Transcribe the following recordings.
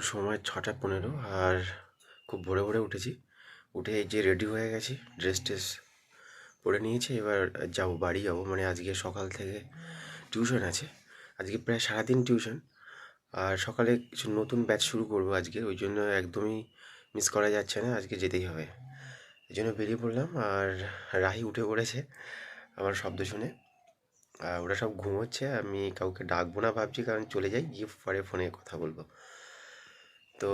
এখন সময় ছটা পনেরো আর খুব ভোরে ভোরে উঠেছি। উঠে যে রেডি হয়ে গেছি ড্রেস ট্রেস পরে নিয়েছি। এবার যাব, বাড়ি যাব। মানে আজকে সকাল থেকে টিউশন আছে। আজকে প্রায় সারাদিন টিউশন আর সকালে কিছু নতুন ব্যাচ শুরু করব আজকে। ওই জন্য একদমই মিস করা যাচ্ছে না। আজকে যেতেই হবে। এই জন্য বেরিয়ে পড়লাম। আর রাহি উঠে পড়েছে আমার শব্দ শুনে। আর ওরা সব ঘুমোচ্ছে। আমি কাউকে ডাকবো না ভাবছি, কারণ চলে যাই। গিয়ে পরে ফোনে কথা বলব। তো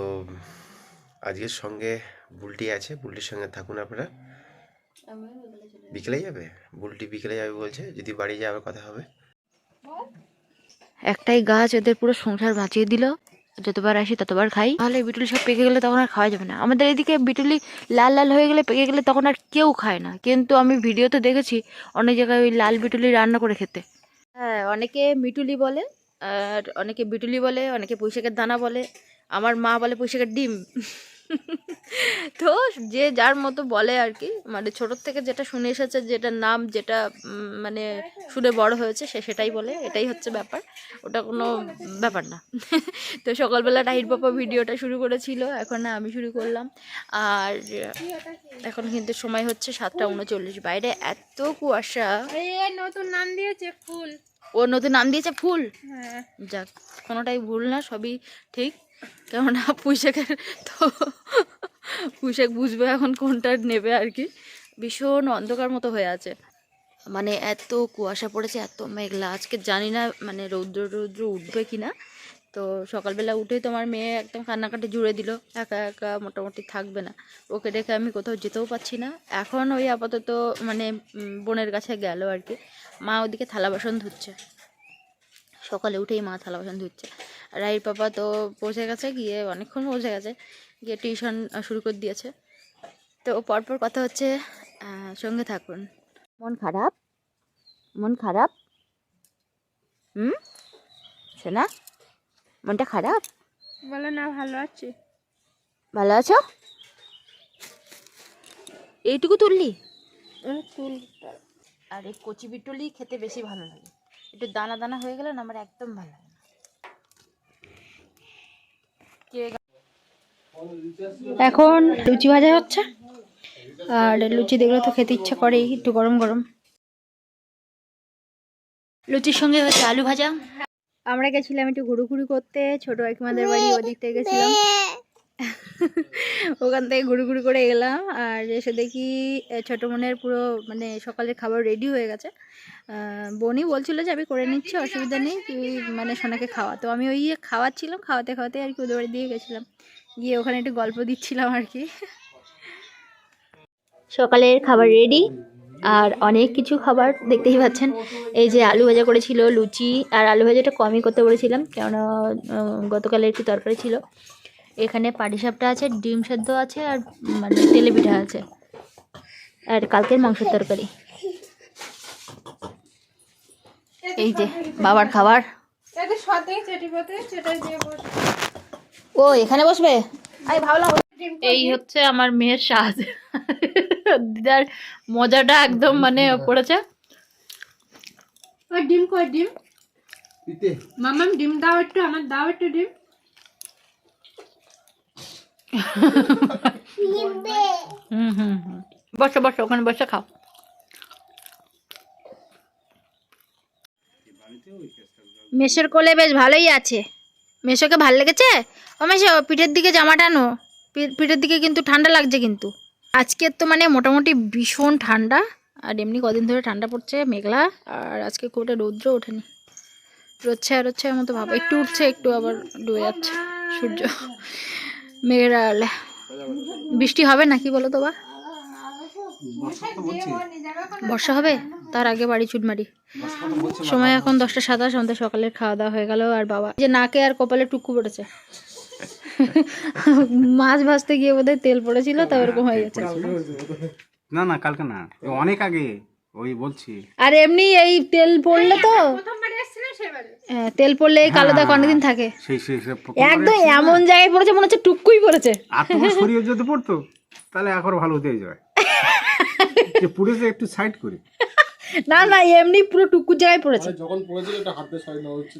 আজকের সঙ্গে বুলটি আছে, বুলটির সঙ্গে থাকুন আপনারা। বিকেলে যাবে? বুলটি বিকেলে যাবে বলছে, যদি বাড়ি আবার কথা হবে। একটাই গাছ এদের পুরো সংসার বাঁচিয়ে দিল। যতবার আসি ততবার খাই। তাহলে বিটুলি সব পেকে গেলে তখন আর খাওয়া যাবে না। আমাদের এদিকে বিটুলি লাল লাল হয়ে গেলে পেকে গেলে তখন আর কেউ খায় না। কিন্তু আমি ভিডিওতে দেখেছি অনেক জায়গায় ওই লাল বিটুলি রান্না করে খেতে। হ্যাঁ অনেকে মিটুলি বলে, আর অনেকে বিটুলি বলে, অনেকে পুঁইশাকের দানা বলে। আমার মা বলে পুঁইশাকের ডিম। তো যে যার মতো বলে আর কি মানে ছোটোর থেকে যেটা শুনে এসেছে যেটা নাম যেটা মানে শুনে বড় হয়েছে সে সেটাই বলে এটাই হচ্ছে ব্যাপার। ওটা কোনো ব্যাপার না। তো সকালবেলা রাহির বাবা ভিডিওটা শুরু করেছিল এখন না আমি শুরু করলাম। আর এখন কিন্তু সময় হচ্ছে সাতটা উনচল্লিশ। বাইরে এত কুয়াশা। নতুন নাম দিয়েছে ফুল। ও নতুন নাম দিয়েছে ফুল? হ্যাঁ। যাক কোনোটাই ভুল না সবই ঠিক। কেননা পুঁইশাকের তো পুঁইশাক বুঝবে এখন কোনটা নেবে আর কি। ভীষণ অন্ধকার মতো হয়ে আছে। মানে এত কুয়াশা পড়েছে, এত মেঘলা। আজকে জানি না মানে রৌদ্র রৌদ্র উঠবে কি না তো সকালবেলা উঠেই তোমার মেয়ে একদম কান্নাকাটি জুড়ে দিল, একা একা মোটামুটি থাকবে না। ওকে রেখে আমি কোথাও যেতেও পাচ্ছি না। এখন ওই আপাতত মানে বোনের কাছে গেল আর কি। মা ওদিকে থালা বাসন ধুচ্ছে। সকালে উঠেই মা থালা বাসন ধুচ্ছে। রাইর পাপা তো পৌঁছে গেছে গিয়ে অনেকক্ষণ পৌঁছে গেছে গিয়ে টিউশন শুরু করে দিয়েছে। তো পরপর কথা হচ্ছে সঙ্গে থাকুন। মন খারাপ? মন খারাপ? হুম? শোনা মনটা খারাপ? বলে না ভালো আছি। ভালো আছো? এইটুকু তুললি? আর এই কচি বিটলি খেতে বেশি ভালো লাগে। একটু দানা দানা হয়ে গেলে না আমার একদম ভালো লাগে এখন লুচি ভাজা হচ্ছে আর লুচি দেখলে তো খেতে ইচ্ছা করেই একটু গরম গরম। লুচির সঙ্গে হচ্ছে আলু ভাজা। আমরা গেছিলাম একটু ঘুরুঘুরি করতে ছোট একমাদের বাড়ি ওদিক থেকে গেছিলাম। ওখান থেকে ঘুরুঘুরি করে এলাম আর এসে দেখি ছোট মনের পুরো মানে সকালের খাবার রেডি হয়ে গেছে। বনি বলছিল যে, আমি করে নিচ্ছি, অসুবিধা নেই, তুই মানে সোনাকে খাওয়া। তো আমি ওই খাওয়াচ্ছিলাম, খাওয়াতে খাওয়াতে আর কি ওদের বাড়ি দিয়ে গেছিলাম। গিয়ে ওখানে একটু গল্প দিচ্ছিলাম আর কি। সকালের খাবার রেডি আর অনেক কিছু খাবার দেখতেই পাচ্ছেন। এই যে আলু ভাজা করেছিল লুচি আর আলু ভাজাটা কমই করতে বলেছিলাম, কেননা গতকালের গতকালে একটু তরকারি ছিল। এখানে পাটিসাপটা আছে ডিম সেদ্ধ আছে আর মানে তেলে পিঠা আছে। আর কালকের মাংসের তরকারি। এই যে বাবার খাবার। ও এখানে বসবে? আমি ভাবলাম এই হচ্ছে আমার মেয়ের সাজ। দিদার মজাটা একদম মানে পড়েছে। ওই ডিম কই ডিম? মামাম ডিম দাও একটু আমার দাও একটু ডিম। হুম হুম হুম বসো বসো, ওখানে বসে খাও। মেশোর কোলে বেশ ভালোই আছে। মেশোকে ভালো লেগেছে? ও মেশো পিঠের দিকে জামা টানো। পিঠের দিকে কিন্তু ঠান্ডা লাগছে কিন্তু। আজকের তো মানে মোটামুটি ভীষণ ঠান্ডা। আর এমনি কদিন ধরে ঠান্ডা পড়ছে, মেঘলা। আর আজকে খুব একটা রৌদ্র ওঠেনি। রোচ্ছে আর হচ্ছে মতো ভাব। একটু উঠছে, একটু আবার ডুবে যাচ্ছে সূর্য। মেঘের আড়ালে। বৃষ্টি হবে নাকি বলো তো বা? বর্ষা হবে? তার আগে বাড়ি চুটমারি সময় এখন দশটা সাতাশ আমাদের সকালের খাওয়া দাওয়া হয়ে গেল আর বাবা। যে নাকে আর কপালে টুকু পড়েছে। মাছ ভাজতে গিয়ে বোধহয় তেল পড়েছিল তা ওরকম হয়ে গেছে। না না কালকে না। অনেক আগে ওই বলছি। আর এমনি এই তেল পড়লে তো তেল পড়লে এই কালো দাগ অনেকদিন থাকে। সেই সেই সেই একদম এমন জায়গায় পড়েছে মনে হচ্ছে টুকুই পড়েছে। আর তোমার শরীর যদি পড়তো তাহলে এখন ভালো হতে যায় যে পুড়েছে একটু সাইড করে। না না এমনি পুরো টুকুর জায়গায় পড়েছে। যখন পড়েছিল একটা হাতে সাইড নেওয়া হচ্ছে।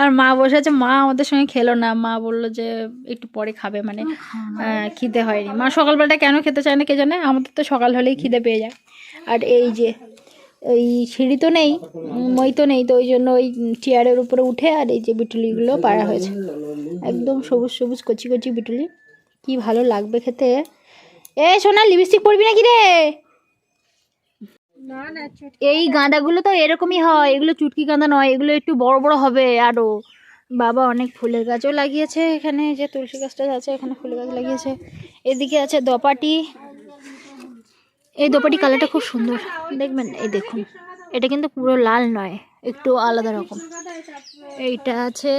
আর মা বসে আছে মা আমাদের সঙ্গে খেলো না। মা বলল যে একটু পরে খাবে মানে খিদে হয়নি। মা সকালবেলাটা কেন খেতে চায় না কে জানে? আমাদের তো সকাল হলেই খিদে পেয়ে যায়। আর এই যে ওই সিঁড়ি তো নেই, মই তো নেই, তো ওই জন্য ওই চেয়ারের উপরে উঠে আর এই যে বিটুলিগুলো পাড়া হয়েছে। একদম সবুজ সবুজ কচি কচি বিটুলি, কি ভালো লাগবে খেতে। এ, সোনা লিপস্টিক পরবি নাকি রে? এই গাঁদাগুলো তো এরকমই হয়, এগুলো চুটকি গাঁদা নয়, এগুলো একটু বড় বড় হবে আরও বাবা, অনেক ফুলের গাছও লাগিয়েছে এখানে যে তুলসী গাছটা আছে, এখানে ফুলের গাছ লাগিয়েছে। এদিকে আছে দপাটি এই দোপাটি কালারটা খুব সুন্দর। দেখবেন এই দেখুন। এটা কিন্তু পুরো লাল নয় একটু আলাদা রকম। এইটা আছে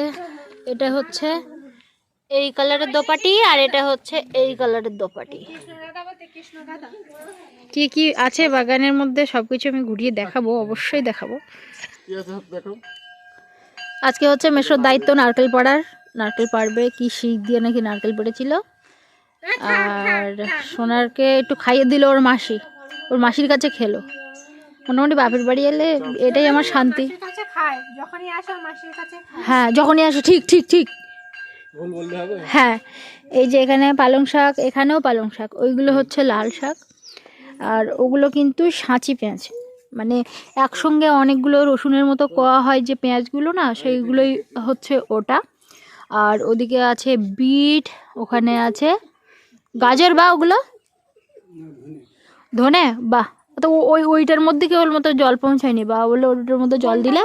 এটা হচ্ছে এই কালারের দোপাটি আর এটা হচ্ছে এই কালারের দোপাটি। কি কি আছে বাগানের মধ্যে? সবকিছু আমি ঘুরিয়ে দেখাবো অবশ্যই দেখাবো। আজকে হচ্ছে মেশোর দায়িত্ব নারকেল পাড়ার। নারকেল পাড়বে কি শিখ দিয়ে নাকি নারকেল পেড়েছিল? আর সোনারকে একটু খাইয়ে দিল ওর মাসি। ওর মাসির কাছে খেলো। মোটামুটি বাপের বাড়ি এলে এটাই আমার শান্তি। কাছে খায় যখনই আসো হ্যাঁ যখনই আসে ঠিক ঠিক ঠিক। হ্যাঁ এই যে এখানে পালং শাক এখানেও পালং শাক ওইগুলো হচ্ছে লাল শাক। আর ওগুলো কিন্তু সাঁচি পেঁয়াজ। মানে একসঙ্গে অনেকগুলো রসুনের মতো কোয়া হয় যে পেঁয়াজগুলো না সেইগুলোই হচ্ছে ওটা। আর ওদিকে আছে বিট ওখানে আছে গাজর বা ওগুলো? ধনে? বাহ। তো ওই ওইটার মধ্যে কেবল মতো জল পৌঁছায়নি। বা বলে ওইটার মধ্যে জল দিলে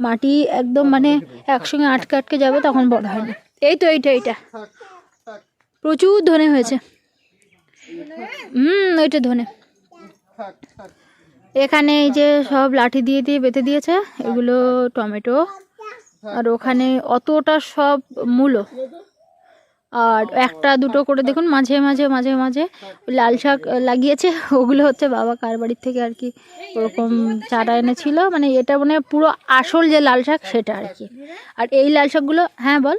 মাটি একদম মানে একসঙ্গে আটকে আটকে যাবে তখন বড় হয় না। এই তো এইটা এইটা। প্রচুর ধনে হয়েছে। হুম ওইটা ধনে। এখানে এই যে সব লাঠি দিয়ে দিয়ে বেঁধে দিয়েছে এগুলো টমেটো। আর ওখানে অতটা সব মূলো। আর একটা দুটো করে দেখুন, মাঝে মাঝে মাঝে মাঝে লাল শাক লাগিয়েছে। ওগুলো হচ্ছে বাবা কার বাড়ির থেকে আর কি ওরকম চারা এনেছিল। মানে এটা মানে পুরো আসল যে লাল শাক সেটা আর কি। আর এই লাল শাকগুলো হ্যাঁ বল।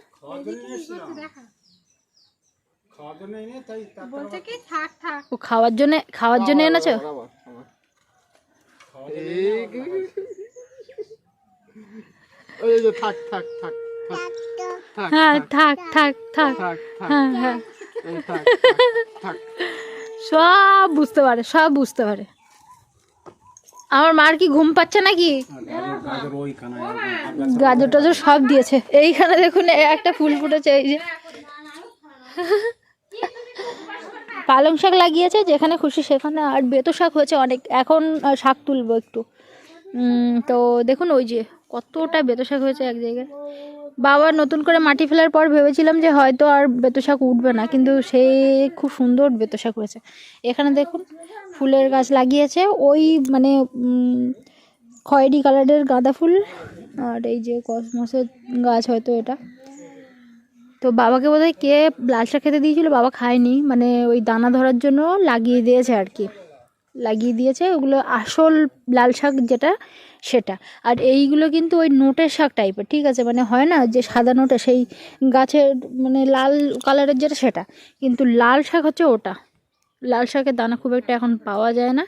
ও খাওয়ার জন্য খাওয়ার জন্য এনেছো? থাক থাক থাক। হ্যাঁ থাক থাক থাক হ্যাঁ হ্যাঁ। সব বুঝতে পারে সব বুঝতে পারে। আমার মার কি ঘুম পাচ্ছে নাকি? গাজর টাজর সব দিয়েছে। এইখানে দেখুন একটা ফুল ফুটেছে এই যে। পালং শাক লাগিয়েছে যেখানে খুশি সেখানে আর বেতো শাক হয়েছে অনেক। এখন শাক তুলবো একটু। তো দেখুন ওই যে কতটা বেতো শাক হয়েছে এক জায়গায়। বাবা নতুন করে মাটি ফেলার পর ভেবেছিলাম যে হয়তো আর বেতো শাক উঠবে না, কিন্তু সে খুব সুন্দর বেতো শাক হয়েছে। এখানে দেখুন, ফুলের গাছ লাগিয়েছে, ওই মানে খয়েরি কালারের গাঁদা ফুল, আর এই যে কসমসের গাছ হয়তো এটা। তো বাবাকে বোধহয় কে লাল শাক খেতে দিয়েছিল, বাবা খায়নি মানে ওই দানা ধরার জন্য লাগিয়ে দিয়েছে আর কি। লাগিয়ে দিয়েছে, ওগুলো আসল লাল শাক যেটা সেটা। আর এইগুলো কিন্তু ওই নোটের শাক টাইপের ঠিক আছে? মানে হয় না যে সাদা নোটে সেই গাছের মানে লাল কালারের যেটা সেটা। কিন্তু লাল শাক হচ্ছে ওটা। লাল শাকের দানা খুব একটা এখন পাওয়া যায় না।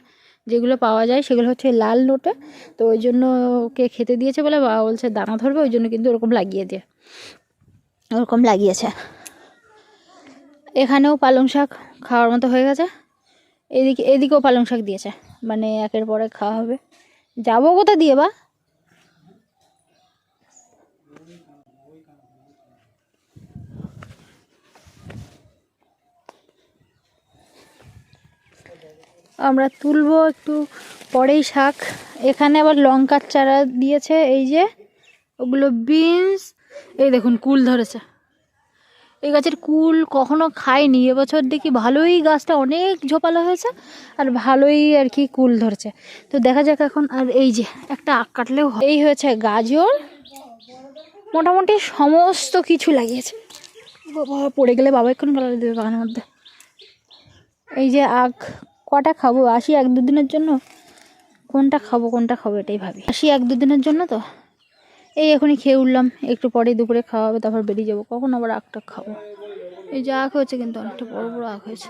যেগুলো পাওয়া যায় সেগুলো হচ্ছে লাল নোটে। তো ওই জন্য ওকে খেতে দিয়েছে বলে বাবা বলছে, দানা ধরবে, ওই জন্য কিন্তু ওরকম লাগিয়ে দিয়ে ওরকম লাগিয়েছে। এখানেও পালং শাক খাওয়ার মতো হয়ে গেছে। এদিকে, এদিকেও পালং শাক দিয়েছে। মানে একের পরে খাওয়া হবে। যাব কোথা দিয়ে বা? আমরা তুলবো একটু পরেই শাক। এখানে আবার লঙ্কার চারা দিয়েছে, এই যে। ওগুলো বিনস এই দেখুন, কুল ধরেছে। এই গাছের কুল কখনো খায়নি এবছর দেখি ভালোই গাছটা অনেক ঝোপালো হয়েছে আর ভালোই আর কি কুল ধরেছে। তো দেখা যাক এখন আর এই যে একটা আখ কাটলেও। এই হয়েছে গাজর, মোটামুটি সমস্ত কিছু লাগিয়েছে। বাবা, পড়ে গেলে বাবা এক্ষুনি ফেলে দেবে বাগানের মধ্যে। এই যে আখ, কটা খাব? আসি এক দুদিনের জন্য? কোনটা খাব কোনটা খাব এটাই ভাবি। আসি এক দুদিনের জন্য তো? এই এখনই খেয়ে উঠলাম, একটু পরে দুপুরে খাওয়া হবে, তারপর বেরিয়ে যাব। কখন আবার আখটা খাব? এই যে আখ হয়েছে কিন্তু, অনেকটা বড় বড় আখ হয়েছে।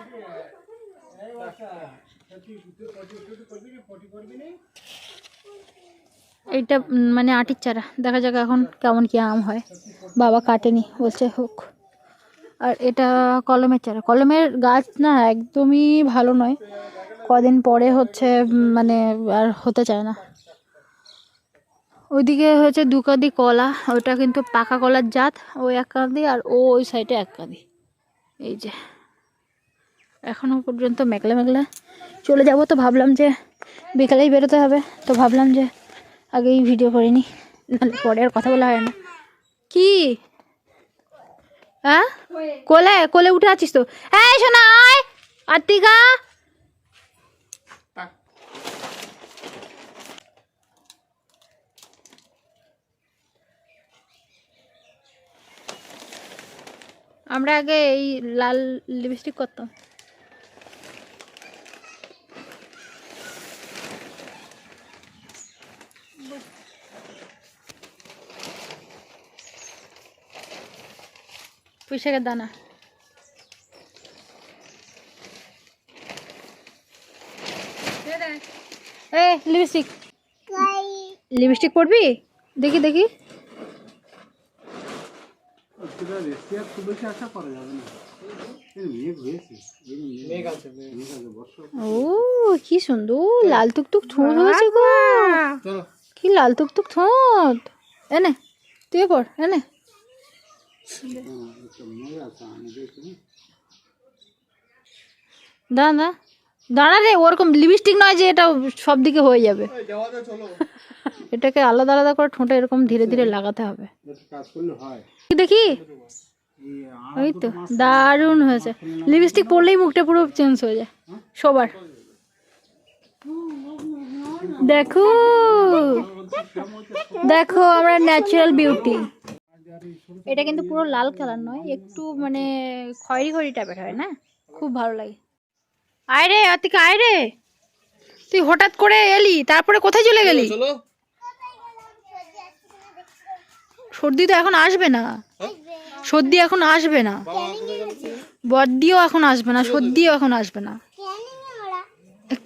এইটা মানে আটির চারা। দেখা যাক এখন কেমন কি আম হয়। বাবা কাটেনি, বলছে হোক। আর এটা কলমের চারা। কলমের গাছ না, একদমই ভালো নয়। কদিন পরে হচ্ছে মানে আর হতে চায় না। ওইদিকে হয়েছে দু কাঁদি কলা, ওটা কিন্তু পাকা কলার জাত ওই এক কাঁদি আর ও ওই সাইডে এক কাঁদি। এই যে, এখনও পর্যন্ত মেঘলা মেঘলা চলে যাব তো ভাবলাম যে বিকালেই বেরোতে হবে, তো ভাবলাম যে আগেই ভিডিও করিনি নাহলে পরে আর কথা বলা হয় না। কি? হ্যাঁ কোলে কোলে উঠে আছিস তো? হ্যাঁ শোনা আয়! আত্মিকা আমরা আগে এই লাল লিপস্টিক করতাম। পুঁইশাকের দানা। এ লিপস্টিক লিপস্টিক পড়বি দেখি দেখি। খুব বেশি আশা করা যাবে না। ও কি সুন্দর! লাল টুকটুক ঠোঁট হয়েছে গো। কি লাল টুকটুক ঠোঁট! এনে তুই পর এনে আমি দেখি দাঁড়া রে ওরকম লিপস্টিক নয় যে এটা সব দিকে হয়ে যাবে। এটাকে আলাদা আলাদা করে ঠোঁটে এরকম ধীরে ধীরে লাগাতে হবে। হয়। দেখি? ওই তো দারুণ হয়েছে। লিপস্টিক পরলেই মুখটা পুরো চেঞ্জ হয়ে যায়। সবার। দেখো। দেখো আমরা ন্যাচারাল বিউটি এটা কিন্তু পুরো লাল কালার নয় একটু মানে খয়েরি খয়েরি টাইপের হয় না? খুব ভালো লাগে। আয় রে অতিকা আয় রে। তুই হঠাৎ করে এলি তারপরে কোথায় চলে গেলি? সর্দি তো এখন আসবে না। সর্দি এখন আসবে না। বর্দিও এখন আসবে না সর্দিও এখন আসবে না।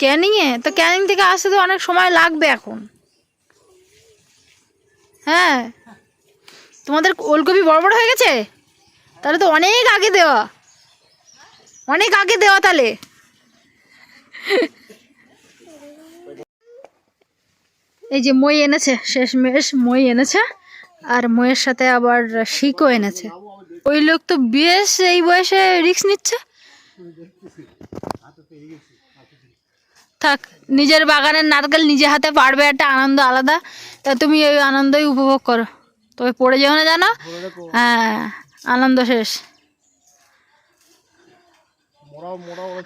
ক্যানিং এ তো ক্যানিং থেকে আসতে তো অনেক সময় লাগবে এখন। হ্যাঁ। তোমাদের ওলকপি বড় বড় হয়ে গেছে? তাহলে তো অনেক আগে দেওয়া। অনেক আগে দেওয়া তাহলে। এই যে মই এনেছে, শেষমেশ মই এনেছে, আর মইয়ের সাথে আবার শিকও এনেছে। ওই লোক তো বেশ এই বয়সে রিস্ক নিচ্ছে। থাক, নিজের বাগানের নারকেল নিজে হাতে পারবে, একটা আনন্দ আলাদা। তা তুমি ওই আনন্দই উপভোগ করো। তবে পড়ে যেও না জানো? হ্যাঁ আনন্দ শেষ।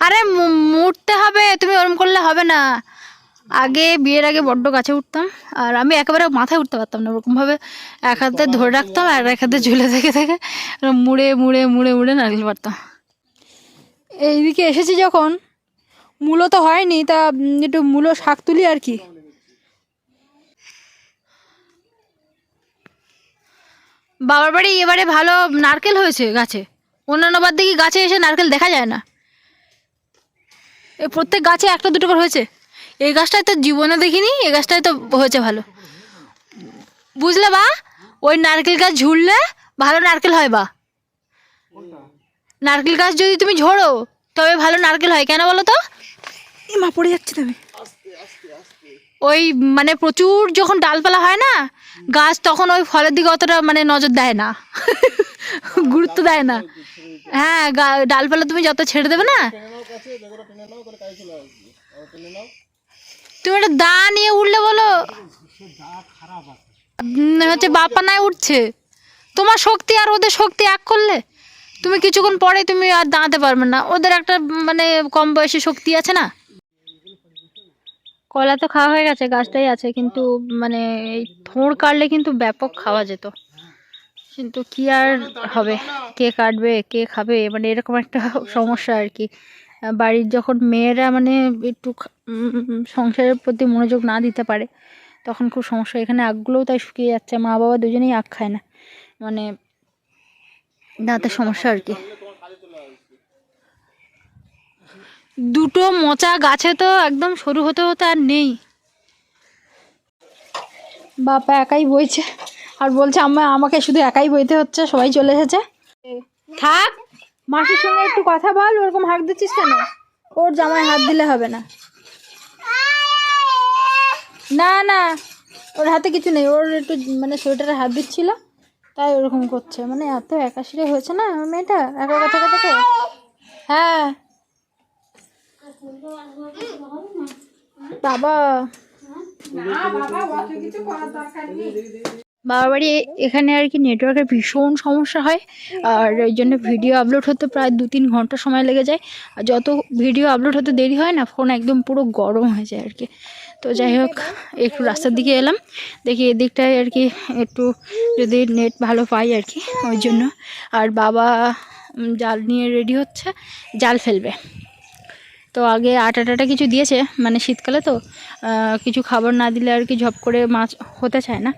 আরে মু- মুড়তে হবে তুমি ওরম করলে হবে না। আগে বিয়ের আগে বড্ড গাছে উঠতাম আর আমি একেবারে মাথায় উঠতে পারতাম না ওরকমভাবে এক হাতে ধরে রাখতাম আর এক হাতে ঝুলে থেকে থেকে মুড়ে মুড়ে মুড়ে মুড়ে নারকেল পারতাম এইদিকে এসেছি যখন মূলো তো হয়নি তা একটু মূলো শাক তুলি আর কি। বাবার বাড়ি এবারে ভালো নারকেল হয়েছে গাছে। অন্যান্য বার দেখি গাছে এসে নারকেল দেখা যায় না? এ প্রত্যেক গাছে একটা দুটো করে হয়েছে। এই গাছটায় তো জীবনে দেখিনি এই গাছটায় তো হয়েছে ভালো। বুঝলে বা? ওই নারকেল গাছ ঝুললে ভালো নারকেল হয় বা? নারকেল গাছ যদি তুমি ঝোড়ো তবে ভালো নারকেল হয়। কেন বলো তো? মা পড়ে যাচ্ছে তুমি ওই মানে প্রচুর যখন ডালপালা হয় না গাছ তখন ওই ফলের দিকে অতটা মানে নজর দেয় না। গুরুত্ব দেয় না। হ্যাঁ ডালপালা তুমি যত ছেড়ে দেবে না তুমি একটা দা নিয়ে উঠলে বলো। হচ্ছে বাপানায় উঠছে তোমার শক্তি আর ওদের শক্তি এক করলে? তুমি কিছুক্ষণ পরে তুমি আর দাঁড়াতে পারবে না। ওদের একটা মানে কম বয়সী শক্তি আছে না? কলা তো খাওয়া হয়ে গেছে, গাছটাই আছে, কিন্তু মানে এই থোড় কাটলে কিন্তু ব্যাপক খাওয়া যেত। কিন্তু কি আর হবে? কে কাটবে, কে খাবে? মানে এরকম একটা সমস্যা আর কি। বাড়ির যখন মেয়েরা মানে একটু সংসারের প্রতি মনোযোগ না দিতে পারে, তখন খুব সমস্যা। এখানে আগগুলোও তাই শুকিয়ে যাচ্ছে, মা বাবা দুজনেই আখ খায় না। মানে দাঁতের সমস্যা আর কি। দুটো মোচা গাছে তো একদম সরু হতে হতে আর নেই। বাপা একাই বইছে, আর বলছে, আম্মা, আমাকে শুধু একাই বইতে হচ্ছে, সবাই চলে এসেছে। থাক মাসির সঙ্গে একটু কথা বল, ওরকম হাঁক দিচ্ছিস কেন? ওর জামায় হাত দিলে হবে না। না না, ওর হাতে কিছু নেই, ওর একটু মানে সোয়েটারে হাত দিচ্ছিল, তাই ওরকম করছে। মানে এত একাশিরে হয়েছে না মেয়েটা? একা কথা থেকে হ্যাঁ। বাবা। বাবার বাড়ি এখানে আর কি নেটওয়ার্কের ভীষণ সমস্যা হয়। আর ওই জন্য ভিডিও আপলোড হতে প্রায় দু তিন ঘণ্টা সময় লেগে যায়। আর যত ভিডিও আপলোড হতে দেরি হয় না ফোন একদম পুরো গরম হয়ে যায় আর কি। তো যাই হোক, একটু রাস্তার দিকে এলাম। দেখি এদিকটায় আর কি একটু যদি নেট ভালো পাই আর কি, ওই জন্য। আর বাবা জাল নিয়ে রেডি হচ্ছে, জাল ফেলবে। তো আগে আটা টাটা কিছু দিয়েছে মানে শীতকালে তো কিছু খাবার না দিলে আর কি ঝপ করে মাছ হতে চায় না।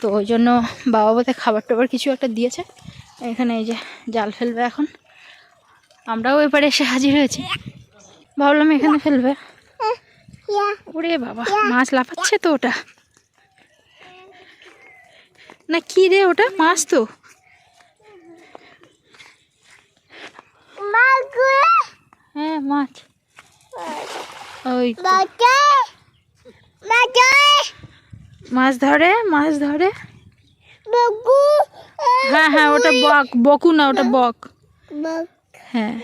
তো ওই জন্য বাবা বোধে খাবার টাবার কিছু একটা দিয়েছে। এখানে এই যে জাল ফেলবে এখন। আমরাও এবারে এসে হাজির হয়েছি। ভাবলাম এখানে ফেলবে। ওরে বাবা, মাছ লাফাচ্ছে তো ওটা। না, কি রে ওটা? মাছ তো। হ্যাঁ মাছ। ওই। মাছ ধরে মাছ ধরে। হ্যাঁ হ্যাঁ ওটা বক বকু না ওটা বক। হ্যাঁ।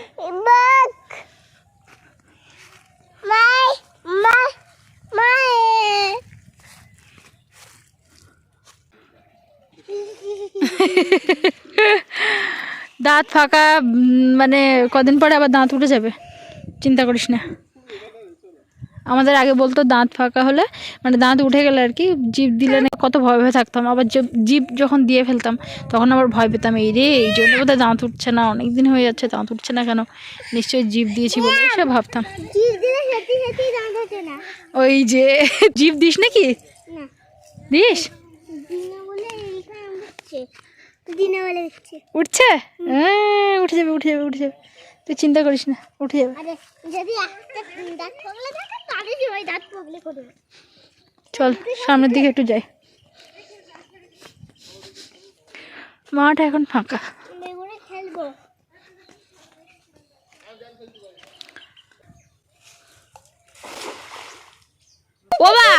দাঁত ফাঁকা মানে কদিন পরে আবার দাঁত উঠে যাবে। চিন্তা করিস না। আমাদের আগে বলতো দাঁত ফাঁকা হলে মানে দাঁত উঠে গেলে আর কি জিভ দিলে না কত ভয় ভয় থাকতাম। আবার জিভ যখন দিয়ে ফেলতাম তখন আবার ভয় পেতাম এই রে এই জন্য বোধহয় দাঁত উঠছে না অনেক দিন হয়ে যাচ্ছে দাঁত উঠছে না কেন? নিশ্চয়ই জিভ দিয়েছি বলে সে ভাবতাম। ওই যে জিভ দিস নাকি? দিস? উঠছে? হ্যাঁ, উঠে যাবে উঠে যাবে উঠে যাবে। তুই চিন্তা করিস না উঠে যাবে। চল সামনের দিকে একটু যাই। মাঠ এখন ফাঁকা। বেগুনে ও বা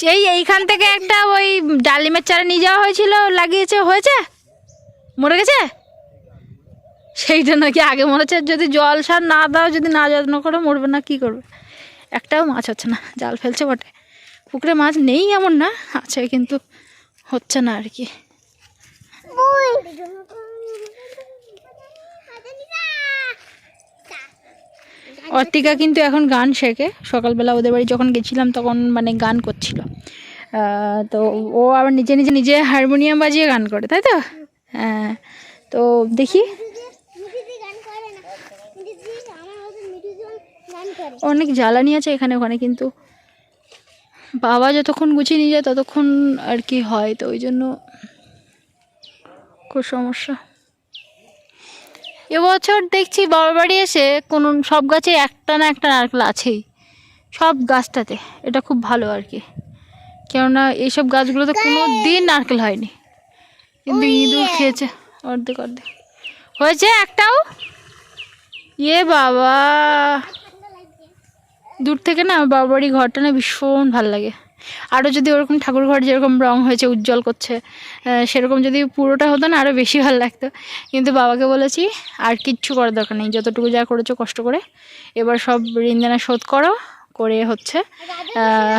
সেই এইখান থেকে একটা ওই ডালিমের চারা নিয়ে যাওয়া হয়েছিল লাগিয়েছে হয়েছে? মরে গেছে? সেইটা নাকি আগে মনে হচ্ছে যদি জল সার না দাও, যদি না যত্ন করো, মরবে না, কি করবে? একটাও মাছ হচ্ছে না, জাল ফেলছে বটে। পুকুরে মাছ নেই এমন না, আছে কিন্তু হচ্ছে না আর কি। অর্তিকা কিন্তু এখন গান শেখে। সকালবেলা ওদের বাড়ি যখন গেছিলাম তখন মানে গান করছিল। তো ও আবার নিজে নিজে নিজে হারমোনিয়াম বাজিয়ে গান করে, তাই তো? হ্যাঁ তো দেখি মিঠুদি গান করে না মিঠুদি আমার মতো মিঠুদি গান করে অনেক জ্বালানি আছে এখানে ওখানে কিন্তু বাবা যতক্ষণ গুছিয়ে নিয়ে যায় ততক্ষণ আর কি হয় তো ওই জন্য খুব সমস্যা। এবছর দেখছি বাবার বাড়ি এসে কোনো সব গাছে একটা না একটা নারকেল আছেই সব গাছটাতে এটা খুব ভালো আর কি। কেননা এইসব গাছগুলোতে কোনো দিন নারকেল হয়নি। কিন্তু ইঁদুর খেয়েছে অর্ধেক অর্ধেক। হয়েছে একটাও? ইয়ে বাবা! দূর থেকে না আমার বাবার বাড়ি ঘরটা না ভীষণ ভালো লাগে। আরও যদি ওরকম ঠাকুর ঘর যেরকম রং হয়েছে, উজ্জ্বল করছে সেরকম যদি পুরোটা হতো না আরও বেশি ভালো লাগতো। কিন্তু বাবাকে বলেছি, আর কিচ্ছু করার দরকার নেই, যতটুকু যা করেছ কষ্ট করে। এবার সব ঋণদানা শোধ করো, করে হচ্ছে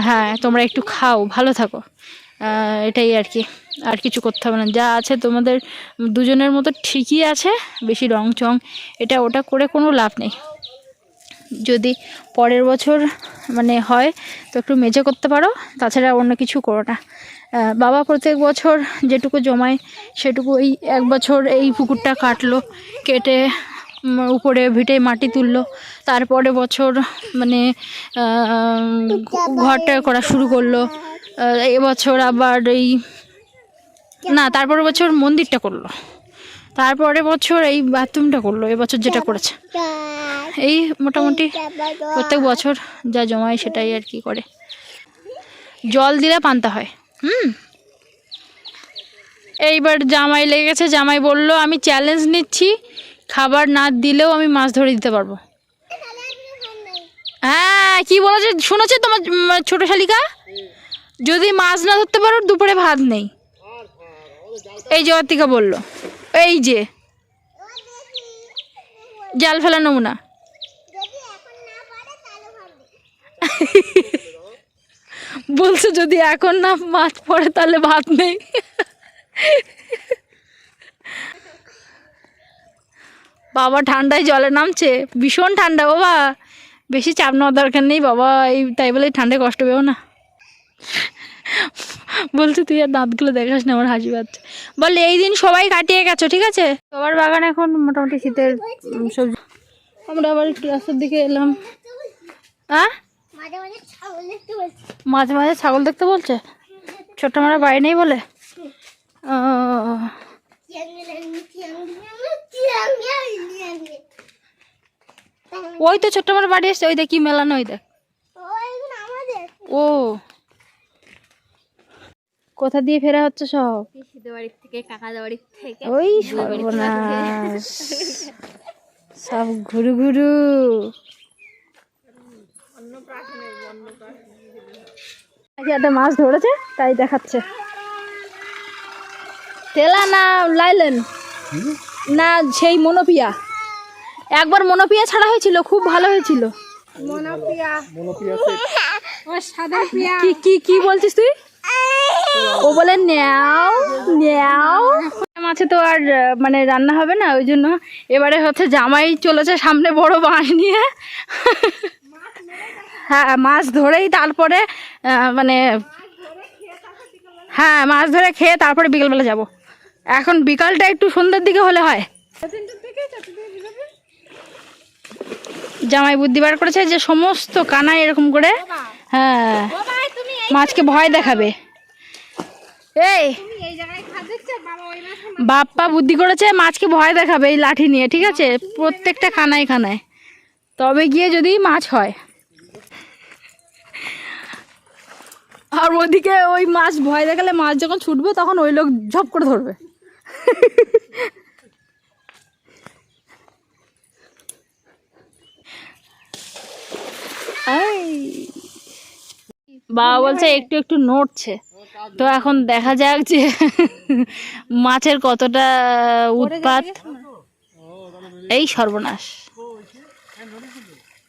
হ্যাঁ তোমরা একটু খাও, ভালো থাকো। এটাই আর কি, আর কিছু করতে হবে না। যা আছে তোমাদের দুজনের মতো ঠিকই আছে, বেশি রং চং, এটা ওটা করে কোনো লাভ নেই। যদি পরের বছর মানে হয়, তো একটু মেজে করতে পারো। তাছাড়া অন্য কিছু করো না। বাবা প্রত্যেক বছর যেটুকু জমায়, সেটুকু এই এক বছর এই পুকুরটা কাটলো, কেটে উপরে ভিটে মাটি তুললো। তারপরে বছর মানে ঘরটা করা শুরু করল। এবছর আবার এই, না তারপরে বছর মন্দিরটা করল। তারপরে বছর এই বাথরুমটা করল এবছর যেটা করেছে। এই মোটামুটি প্রত্যেক বছর যা জমায় সেটাই আর কি করে। জল দিলে পান্তা হয়। হুম। এইবার জামাই লেগেছে জামাই বলল আমি চ্যালেঞ্জ নিচ্ছি খাবার না দিলেও আমি মাছ ধরে দিতে পারব। হ্যাঁ কি বলেছে? শুনেছে তোমার ছোট শালিকা? যদি মাছ না ধরতে পারো দুপুরে ভাত নেই। এই যে অতিকা বলল এই যে জাল ফেলা নমুনা যদি এখন না পারে তাহলে ভাববে বলছে যদি এখন না মাছ পড়ে তাহলে ভাত নেই। বাবা ঠান্ডায় জলে নামছে ভীষণ ঠান্ডা বাবা। বেশি চাপ নেওয়ার দরকার নেই বাবা এই তাই বলে ঠান্ডায় কষ্ট পেও না। বলছে তুই আর দাঁতগুলো দেখাস না আমার হাসি পাচ্ছে। বল এই দিন সবাই কাটিয়ে গেছো ঠিক আছে? সবার বাগান এখন মোটামুটি শীতের সবজি। আমরা আবার একটু রাস্তার দিকে এলাম। হ্যাঁ মাঝে মাঝে ছাগল দেখতে পাচ্ছি মাঝে মাঝে ছাগল দেখতে বলছে? ছোট্ট মারা বাড়ি নেই বলে? ওই তো ছোট্ট মারা বাড়ি এসছে ওই দেখ কি মেলানো ওই দেখ ও। কোথা দিয়ে ফেরা হচ্ছে সব? বাড়ির থেকে কাকাদের বাড়ির থেকে। ওই সর্বনাশ। সব ঘুরু ঘুরু। নাকি একটা মাছ ধরেছে তাই দেখাচ্ছে। তেলা না লাইলেন? না সেই মনোপিয়া। একবার মনোপিয়া ছাড়া হয়েছিল খুব ভালো হয়েছিল। কি কি কি বলছিস তুই? ও বলে ন্যাও ন্যাও। মাছে তো আর মানে রান্না হবে না ওই জন্য এবারে হচ্ছে জামাই চলেছে সামনে বড় বাঁশ নিয়ে। হ্যাঁ মাছ ধরেই তারপরে মানে হ্যাঁ মাছ ধরে খেয়ে তারপরে বিকেলবেলা যাব। এখন বিকালটা একটু সন্ধ্যের দিকে হলে হয়। জামাই বুদ্ধি বার করেছে যে সমস্ত কানায় এরকম করে হ্যাঁ মাছকে ভয় দেখাবে। এই, বাপ্পা বুদ্ধি করেছে মাছকে ভয় দেখাবে এই লাঠি নিয়ে, ঠিক আছে? প্রত্যেকটা খানায় খানায় তবে গিয়ে যদি মাছ হয়। আর ওদিকে ওই মাছ ভয় দেখালে মাছ যখন ছুটবে তখন ওই লোক ঝপ করে ধরবে। এই। বাবা বলছে একটু একটু নড়ছে। তো এখন দেখা যাক যে মাছের কতটা উৎপাত। এই সর্বনাশ।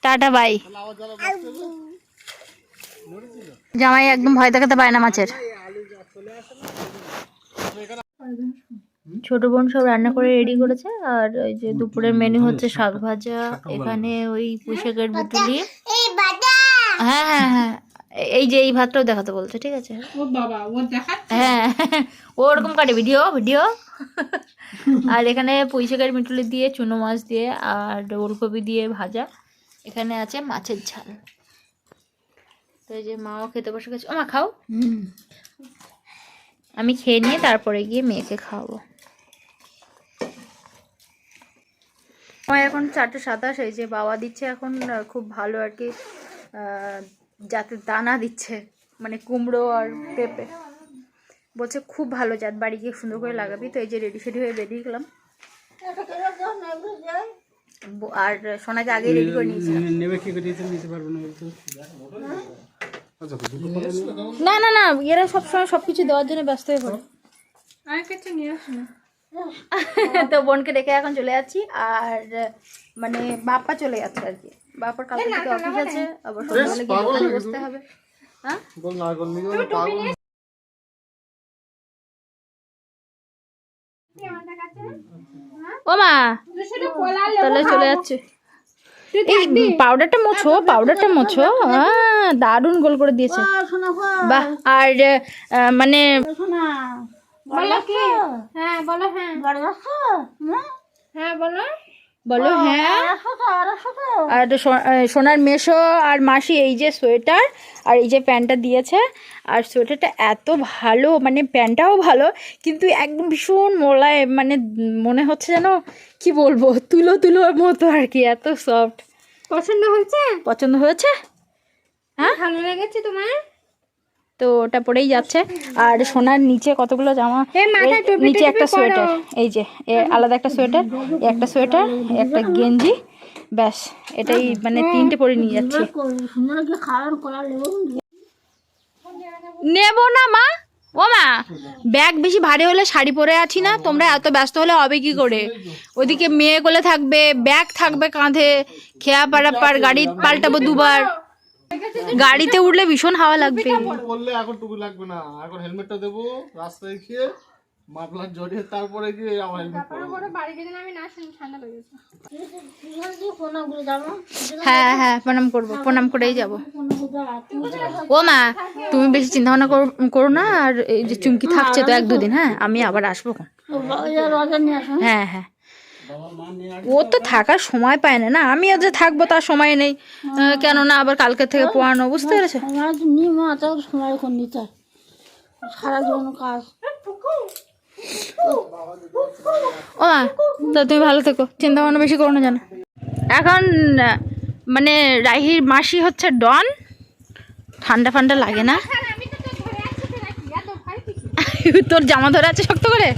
Tata bye. জামাই একদম ভয় দেখাতে পায় না মাছের। ছোট বোন সব রান্না করে রেডি করেছে আর ওই যে দুপুরের মেনু হচ্ছে শাক ভাজা এখানে ওই পুঁইশাকের বুটুলি হ্যাঁ হ্যাঁ হ্যাঁ এই যে এই ভাতটাও দেখাতে বলছে ঠিক আছে? ও বাবা ও হ্যাঁ ও ওরকম কাটে ভিডিও ভিডিও আর এখানে পুঁইশাকের মিটুলি দিয়ে চুনো মাছ দিয়ে আর ওলকপি দিয়ে ভাজা। এখানে আছে মাছের ঝাল। তো এই যে মাও খেতে বসে গেছে। ও মা খাও আমি খেয়ে নিয়ে তারপরে গিয়ে মেয়েকে খাওয়াবো। আমার এখন চারটে সাতাশ এই যে বাবা দিচ্ছে এখন খুব ভালো আর কি জাতের দানা দিচ্ছে মানে কুমড়ো আর পেঁপে। বলছে খুব ভালো জাত বাড়ি গিয়ে সুন্দর করে লাগাবি। তো এই যে রেডি সেডি হয়ে বেরিয়ে গেলাম। আর সোনাকে আগেই রেডি করে নিয়েছি নেবে কি করে? নিতে পারব না না না না এরা সবসময় সব কিছু দেওয়ার জন্য ব্যস্ত হয়ে পড়ে। কাছে নিয়ে তো বোনকে ডেকে এখন চলে যাচ্ছি আর মানে বাপ্পা চলে যাচ্ছে আর কি। বাপ্পার কালকে থেকে অফিস আছে আবার সন্ধ্যাবেলা গিয়ে বসতে হবে। হ্যাঁ? বল না বল নিজে পাগল। ও মা তাহলে চলে যাচ্ছে। এই পাউডারটা মোছো পাউডারটা মোছো হ্যাঁ দারুণ গোল করে দিয়েছে। বাহ আর মানে বলো কি? হ্যাঁ বলো হ্যাঁ। হ্যাঁ বলো। বলো হ্যাঁ। আর সোনার মেশো আর মাসি এই যে সোয়েটার আর এই যে প্যান্টটা দিয়েছে। আর সোয়েটারটা এত ভালো মানে প্যান্টটাও ভালো কিন্তু একদম ভীষণ মোলায় মানে মনে হচ্ছে যেন কি বলব? তুলো তুলোর মতো আর কি এত সফট পছন্দ হয়েছে? পছন্দ হয়েছে? হ্যাঁ? ভালো লেগেছে তোমার? তো ওটা পরেই যাচ্ছে। আর সোনার নিচে কতগুলো জামা? নিচে একটা সোয়েটার। এই যে আলাদা একটা সোয়েটার একটা সোয়েটার একটা গেঞ্জি। ব্যাস এটাই মানে তিনটে পরে নিয়ে যাচ্ছে। নেব না মা! ও মা, ব্যাগ বেশি ভারী হলে শাড়ি পরে আছি না, তোমরা এত ব্যস্ত হলে হবে কি করে? ওদিকে মেয়ে কোলে থাকবে, ব্যাগ থাকবে কাঁধে, খেয়া পাড়াপার গাড়ি পাল্টাবো দুবার। গাড়িতে উঠলে ভীষণ হাওয়া লাগবে। বললে এখন টুকু লাগবে না, এখন হেলমেটটা দেবো, রাস্তায় গিয়ে মাফলার জড়িয়ে তারপরে গিয়ে আমার পরবো বাড়ি গেলে আমি না শুনি ঠান্ডা লেগেছে হ্যাঁ হ্যাঁ প্রণাম করব প্রণাম করেই যাব। ও মা তুমি বেশি চিন্তা ভাবনা করো- করো না আর এই যে চুমকি থাকছে তো এক দুদিন হ্যাঁ আমি আবার আসব। হ্যাঁ হ্যাঁ। ও তো থাকার সময় পায় না না আমি যে থাকব তার সময় নেই। কেননা আবার কালকে থেকে পড়ানো বুঝতে পেরেছ? সময় কোন সারা জীবন কাজ। ও, তা তুমি ভালো থেকো। চিন্তা ভাবনা বেশি করো না জানো এখন মানে রাহির মাসি হচ্ছে ডন। ঠান্ডা ফান্ডা লাগে না। তোর জামা ধরে আছে শক্ত করে?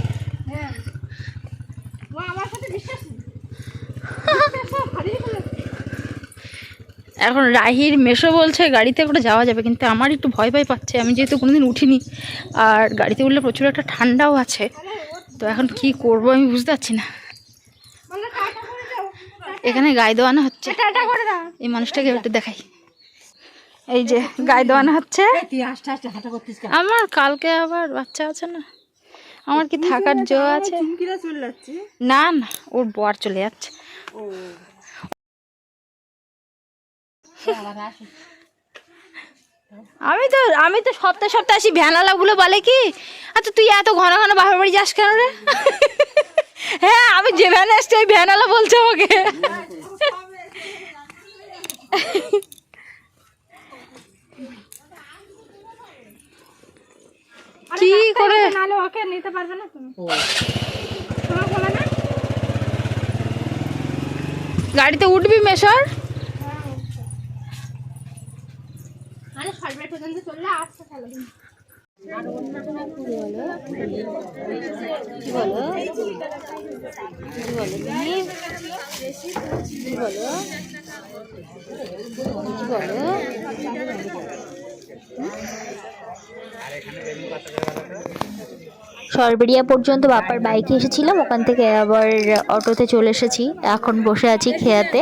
এখন রাহির মেশো বলছে, গাড়িতে করে যাওয়া যাবে। কিন্তু আমার একটু ভয় ভয় পাচ্ছে। আমি যেহেতু কোনোদিন উঠিনি, আর গাড়িতে উঠলে প্রচুর একটা ঠান্ডাও আছে। তো এখন কি করব আমি বুঝতে পারছি না। এখানে গায়ে দেওয়ানো হচ্ছে। এই মানুষটাকে একটু দেখাই। এই যে গায়ে দেওয়ানো হচ্ছে। আমার কালকে আবার বাচ্চা আছে না। আমার কি থাকার জো আছে? না না, ওর বর চলে যাচ্ছে। আমি তো আমি তো সপ্তাহে সপ্তাহে আসি ভ্যানালাগুলো বলে কি? আচ্ছা তুই এত ঘন ঘন বাপের বাড়ি যাস কেন রে? হ্যাঁ আমি যে ভ্যানে আসছি ওই ভ্যানালা বলছে আমাকে। কি করে? নাহলে ওকে নিতে পারবে না তুমি। গাড়িতে উঠবি মেশর আরে সরবে পর্যন্ত চললে সরবেরিয়া পর্যন্ত বাপার বাইকে এসেছিলাম, ওখান থেকে আবার অটোতে চলে এসেছি। এখন বসে আছি খেয়াতে।